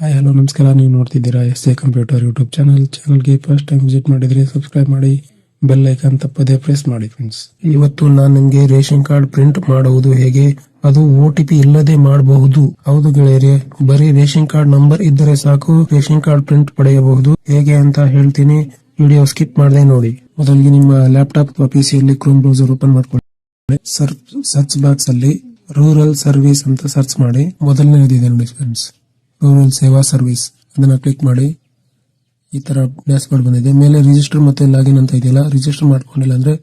Hi, hello, ನಮಸ್ಕಾರ. ನೀವು ನೋಡ್ತಿದ್ದೀರಾ S A computer YouTube channel. ಚಾನಲ್ಗೆ ಫಸ್ಟ್ ಟೈಮ್ ವಿಸಿಟ್ ಮಾಡಿದ್ರೆ ಸಬ್ಸ್ಕ್ರೈಬ್ ಮಾಡಿ ಬೆಲ್ ಐಕಾನ್ ತಪ್ಪದೆ ಪ್ರೆಸ್ ಮಾಡಿ ಫ್ರೆಂಡ್ಸ್ ಇವತ್ತು ನಾನು ನಿಮಗೆ ರೇಷನ್ ಕಾರ್ಡ್ ಪ್ರಿಂಟ್ ಮಾಡುವುದು ಹೇಗೆ? ಅದು ಒ ಟಿ ಪಿ ಇಲ್ಲದೆ ಮಾಡಬಹುದು. ಹೌದು ಗೆಳೆಯರೆ, ಬರೀ ರೇಷನ್ ಕಾರ್ಡ್ ನಂಬರ್ ಇದ್ದರೆ ಸಾಕು, ರೇಷನ್ ಕಾರ್ಡ್ ಪ್ರಿಂಟ್ ಪಡೆಯಬಹುದು. ಹೇಗೆ ಅಂತ ಹೇಳ್ತೀನಿ. ವಿಡಿಯೋ ಸ್ಕಿಪ್ ಮಾಡದೆ ನೋಡಿ. ಮೊದಲಿಗೆ ನಿಮ್ಮ ಲ್ಯಾಪ್ಟಾಪ್ ಅಥವಾ ಪಿಸಿಯಲ್ಲಿ ಕ್ರೋಮ್ ಬ್ರೌಸರ್ ಓಪನ್ ಮಾಡ್ಕೊಳ್ಳಿ. ಸರ್ಚ್ ಬಾಕ್ಸ್ ಅಲ್ಲಿ ರೂರಲ್ ಸರ್ವಿಸ್ ಅಂತ ಸರ್ಚ್ ಮಾಡಿ. ಮೊದಲನೇದಿದೆ ನೋಡಿ ಫ್ರೆಂಡ್ಸ್ ರೂರಲ್ ಸೇವಾ ಸರ್ವಿಸ್. ಅದನ್ನು ಕ್ಲಿಕ್ ಮಾಡಿ. ಈ ಥರ ಡ್ಯಾಶ್ ಬೋರ್ಡ್ ಬಂದಿದೆ. ಮೇಲೆ ರಿಜಿಸ್ಟರ್ ಮತ್ತೆ ಲಾಗಿನ್ ಅಂತ ಇದೆಯಲ್ಲ ರಿಜಿಸ್ಟರ್ ಮಾಡ್ಕೊಂಡಿಲ್ಲ ಅಂದರೆ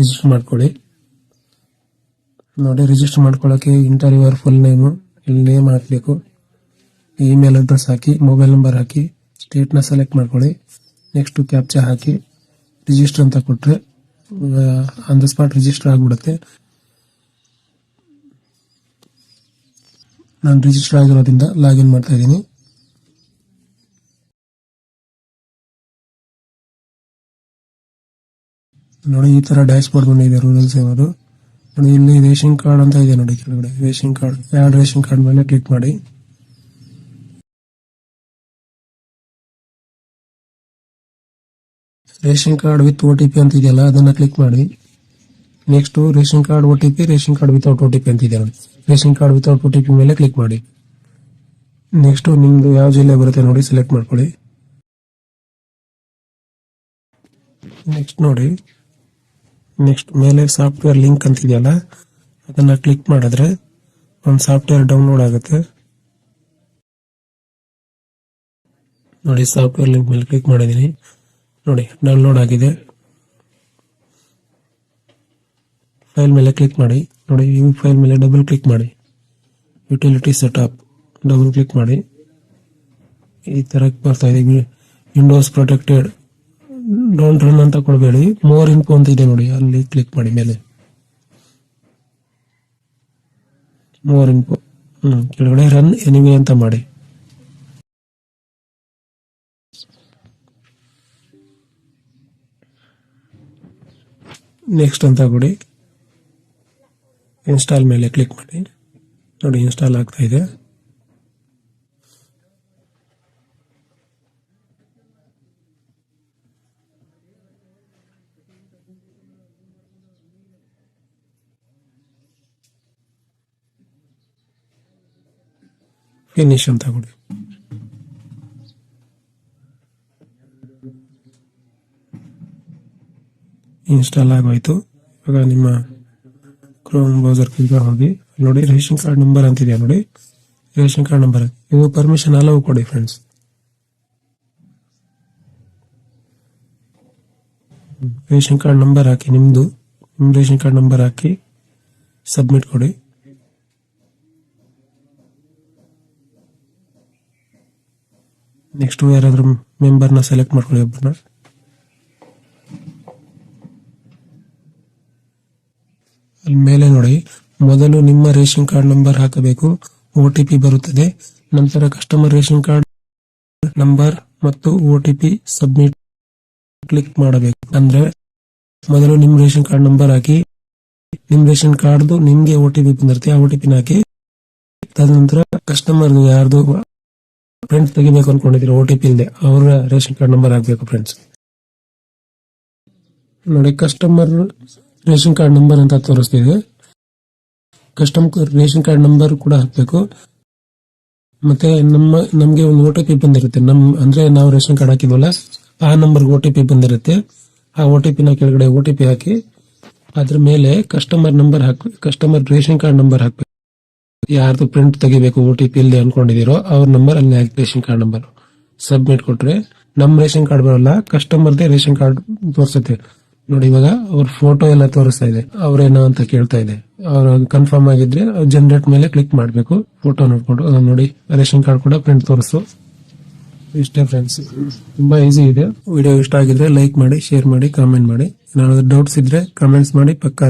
ರಿಜಿಸ್ಟರ್ ಮಾಡ್ಕೊಳ್ಳಿ. ನೋಡಿ ರಿಜಿಸ್ಟರ್ ಮಾಡ್ಕೊಳ್ಳೋಕೆ ಇಂಟರ್ ಯುವರ್ ಫುಲ್ ನೇಮು ಇಲ್ಲಿ ನೇಮ್ ಹಾಕಬೇಕು. ಇಮೇಲ್ ಅಡ್ರೆಸ್ ಹಾಕಿ ಮೊಬೈಲ್ ನಂಬರ್ ಹಾಕಿ ಸ್ಟೇಟ್ನ ಸೆಲೆಕ್ಟ್ ಮಾಡ್ಕೊಳ್ಳಿ. ನೆಕ್ಸ್ಟ್ ಕ್ಯಾಪ್ಚಾ ಹಾಕಿ ರಿಜಿಸ್ಟರ್ ಅಂತ ಕೊಟ್ಟರೆ ಆನ್ ದ ಸ್ಪಾಟ್ ರಿಜಿಸ್ಟರ್ ಆಗ್ಬಿಡುತ್ತೆ. ನಾನು ರಿಜಿಸ್ಟರ್ ಆಗಿರೋದ್ರಿಂದ ಲಾಗಿನ್ ಮಾಡ್ತಾ ಇದ್ದೀನಿ. ನೋಡಿ, ಈ ತರ ಡ್ಯಾಶ್ ಬೋರ್ಡ್ ಬಂದಿದೆ ರೂರಲ್ ಸೇವರು ನೋಡಿ, ಇಲ್ಲಿ ರೇಷನ್ ಕಾರ್ಡ್ ಅಂತ ಇದೆ ನೋಡಿ ಕೆಳಗಡೆ. ರೇಷನ್ ಕಾರ್ಡ್, ಎರಡು ರೇಷನ್ ಕಾರ್ಡ್ ಮೇಲೆ ಕ್ಲಿಕ್ ಮಾಡಿ. Ration card with O T P ಅಂತ ಇದೆಯಲ್ಲ, ಅದನ್ನ ಕ್ಲಿಕ್ ಮಾಡಿ. Next ration card O T P, ration card without O T P ಅಂತ ಇದೆ ನೋಡಿ. Ration card without O T P ಮೇಲೆ ಕ್ಲಿಕ್ ಮಾಡಿ. ನೆಕ್ಸ್ಟ್ ನಿಮ್ದು ಯಾವ ಜಿಲ್ಲೆ ಬರುತ್ತೆ ನೋಡಿ ಸೆಲೆಕ್ಟ್ ಮಾಡ್ಕೊಳ್ಳಿ. ನೆಕ್ಸ್ಟ್ ನೋಡಿ. ನೆಕ್ಸ್ಟ್ ಮೇಲೆ ಸಾಫ್ಟ್ವೇರ್ ಲಿಂಕ್ ಅಂತ ಇದೆಯಲ್ಲ ಅದನ್ನ ಕ್ಲಿಕ್ ಮಾಡಿದ್ರೆ ಒಂದು ಸಾಫ್ಟ್ವೇರ್ ಡೌನ್ಲೋಡ್ ಆಗುತ್ತೆ. ನೋಡಿ ಸಾಫ್ಟ್ವೇರ್ ಲಿಂಕ್ ಮೇಲೆ ಕ್ಲಿಕ್ ಮಾಡಿದ್ದೀನಿ ನೋಡಿ ಡೌನ್ಲೋಡ್ ಆಗಿದೆ. ಫೈಲ್ ಮೇಲೆ ಕ್ಲಿಕ್ ಮಾಡಿ. ನೋಡಿ, ಈ ಫೈಲ್ ಮೇಲೆ ಡಬಲ್ ಕ್ಲಿಕ್ ಮಾಡಿ. ಯುಟಿಲಿಟಿ ಸೆಟಪ್, ಡಬಲ್ ಕ್ಲಿಕ್ ಮಾಡಿ. ಈ ಥರ ಬರ್ತಾ ಇದೆ. Windows protected. ಡೋಂಟ್ ರನ್ ಅಂತ ಕೊಡಬೇಡಿ. ಮೋರ್ ಇನ್ಫೋ ಅಂತ ಇದೆ ನೋಡಿ, ಅಲ್ಲಿ ಕ್ಲಿಕ್ ಮಾಡಿ ಮೇಲೆ. More info. ಹ್ಞೂ ಕೆಳಗಡೆ ರನ್ ಎನಿವೆ ಅಂತ ಮಾಡಿ. ನೆಕ್ಸ್ಟ್ ಅಂತ ಕೊಡಿ. ಇನ್ಸ್ಟಾಲ್ ಮೇಲೆ ಕ್ಲಿಕ್ ಮಾಡಿ. ನೋಡಿ ಇನ್ಸ್ಟಾಲ್ ಆಗ್ತಾ ಇದೆ. ಫಿನಿಶ್ ಅಂತ ಕೊಡಿ. ಇನ್ಸ್ಟಾಲ್ ಆಗೋಯ್ತು. ಇವಾಗ ನಿಮ್ಮ ಕ್ರೋಮ್ ಬ್ರೌಸರ್ ಕ್ಲಿಕ್ ಹೋಗಿ ನೋಡಿ ರೇಷನ್ ಕಾರ್ಡ್ ನಂಬರ್ ಅಂತಿದೆಯಾ ನೋಡಿ. Ration card number. ಇದು ಪರ್ಮಿಷನ್ ಅಲವು ಕೊಡಿ ಫ್ರೆಂಡ್ಸ್ ರೇಷನ್ ಕಾರ್ಡ್ ನಂಬರ್ ಹಾಕಿ ನಿಮ್ಮದು ನಿಮ್ಮ ರೇಷನ್ ಕಾರ್ಡ್ ನಂಬರ್ ಹಾಕಿ ಸಬ್ಮಿಟ್ ಕೊಡಿ. ನೆಕ್ಸ್ಟು ಯಾರಾದರೂ ಮೆಂಬರ್ನ ಸೆಲೆಕ್ಟ್ ಮಾಡ್ಕೊಳ್ಳಿ ಒಬ್ಬರನ್ನ ಮೇಲೆ ನೋಡಿ. ಮೊದಲು ನಿಮ್ಮ ರೇಷನ್ ಕಾರ್ಡ್ ನಂಬರ್ ಹಾಕಬೇಕು. ಪಿ ಬರುತ್ತದೆ. ನಂತರ ಕಸ್ಟಮರ್ ರೇಷನ್ ಕಾರ್ಡ್ ನಂಬರ್ ಮತ್ತು ಪಿ ಸಬ್ಮಿಟ್ ಕ್ಲಿಕ್ ಮಾಡಬೇಕು. ಅಂದ್ರೆ ಮೊದಲು ನಿಮ್ ರೇಷನ್ ಕಾರ್ಡ್ ನಂಬರ್ ಹಾಕಿ. ನಿಮ್ ರೇಷನ್ ಕಾರ್ಡ್ ನಿಮ್ಗೆ ಒ ಟಿ ಪಿ ಬಂದಿರುತ್ತೆ. ಆ ಒ ಟಿ ಪಿನ ಹಾಕಿ. ತದನಂತರ ಕಸ್ಟಮರ್ ಯಾರ್ದು ಫ್ರೆಂಡ್ಸ್ ತೆಗಿಬೇಕು ಅನ್ಕೊಂಡಿದ್ರೆ ಒ ಟಿ ಪಿ ಇಲ್ಲದೆ ಅವರ ರೇಷನ್ ಕಾರ್ಡ್ ನಂಬರ್ ಹಾಕ್ಬೇಕು ಫ್ರೆಂಡ್ಸ್. ನೋಡಿ, ಕಸ್ಟಮರ್ ರೇಷನ್ ಕಾರ್ಡ್ ನಂಬರ್ ಅಂತ ತೋರಿಸ್ತಿದೆ. ಕಸ್ಟಮ್ ರೇಷನ್ ಕಾರ್ಡ್ ನಂಬರ್ ಕೂಡ ಹಾಕಬೇಕು. ಮತ್ತೆ ನಮ್ಮ, ನಮಗೆ ಒಂದು ಒ ಟಿ ಪಿ ಬಂದಿರುತ್ತೆ. ನಮ್, ಅಂದ್ರೆ ನಾವು ರೇಷನ್ ಕಾರ್ಡ್ ಹಾಕಿದ್ವಲ್ಲ, ಆ ನಂಬರ್ಗೆ ಒ ಟಿ ಪಿ ಬಂದಿರುತ್ತೆ. ಆ ಒ ಟಿ ಪಿನ ಕೆಳಗಡೆ ಒ ಟಿ ಪಿ ಹಾಕಿ, ಅದ್ರ ಮೇಲೆ ಕಸ್ಟಮರ್ ನಂಬರ್ ಹಾಕ್, ಕಸ್ಟಮರ್ ರೇಷನ್ ಕಾರ್ಡ್ ನಂಬರ್ ಹಾಕ್ಬೇಕು. ಯಾರ್ದು ಪ್ರಿಂಟ್ ತೆಗಿಬೇಕು ಒ ಟಿ ಪಿ ಇಲ್ಲದೆ ಅನ್ಕೊಂಡಿದಿರೋ, ಅವ್ರ ನಂಬರ್ ಅಲ್ಲಿ ಹಾಕಿ ರೇಷನ್ ಕಾರ್ಡ್ ನಂಬರ್. ಸಬ್ಮಿಟ್ ಕೊಟ್ರೆ, ನಮ್ ರೇಷನ್ ಕಾರ್ಡ್ ಬರಲ್ಲ, ಕಸ್ಟಮರ್ದೇ ರೇಷನ್ ಕಾರ್ಡ್ ತೋರಿಸುತ್ತೆ. ನೋಡಿ, ಇವಾಗ ಅವ್ರ ಫೋಟೋ ಎಲ್ಲ ತೋರಿಸ್ತಾ ಇದೆ. ಅವ್ರೇನೋ ಅಂತ ಕೇಳ್ತಾ ಇದೆ. ಅವ್ರ ಕನ್ಫರ್ಮ್ ಆಗಿದ್ರೆ ಜನರೇಟ್ ಮೇಲೆ ಕ್ಲಿಕ್ ಮಾಡಬೇಕು. ಫೋಟೋ ನೋಡ್ಕೊಂಡು ನೋಡಿ, ರೇಷನ್ ಕಾರ್ಡ್ ಕೂಡ ಪ್ರಿಂಟ್ ತೋರಿಸು. ಇಷ್ಟೇ ಫ್ರೆಂಡ್ಸ್ ತುಂಬಾ ಈಸಿ ಇದೆ. ವಿಡಿಯೋ ಇಷ್ಟ ಆಗಿದ್ರೆ ಲೈಕ್ ಮಾಡಿ ಶೇರ್ ಮಾಡಿ ಕಾಮೆಂಟ್ ಮಾಡಿ. ಏನಾದ್ರು ಡೌಟ್ಸ್ ಇದ್ರೆ ಕಮೆಂಟ್ಸ್ ಮಾಡಿ, ಪಕ್ಕ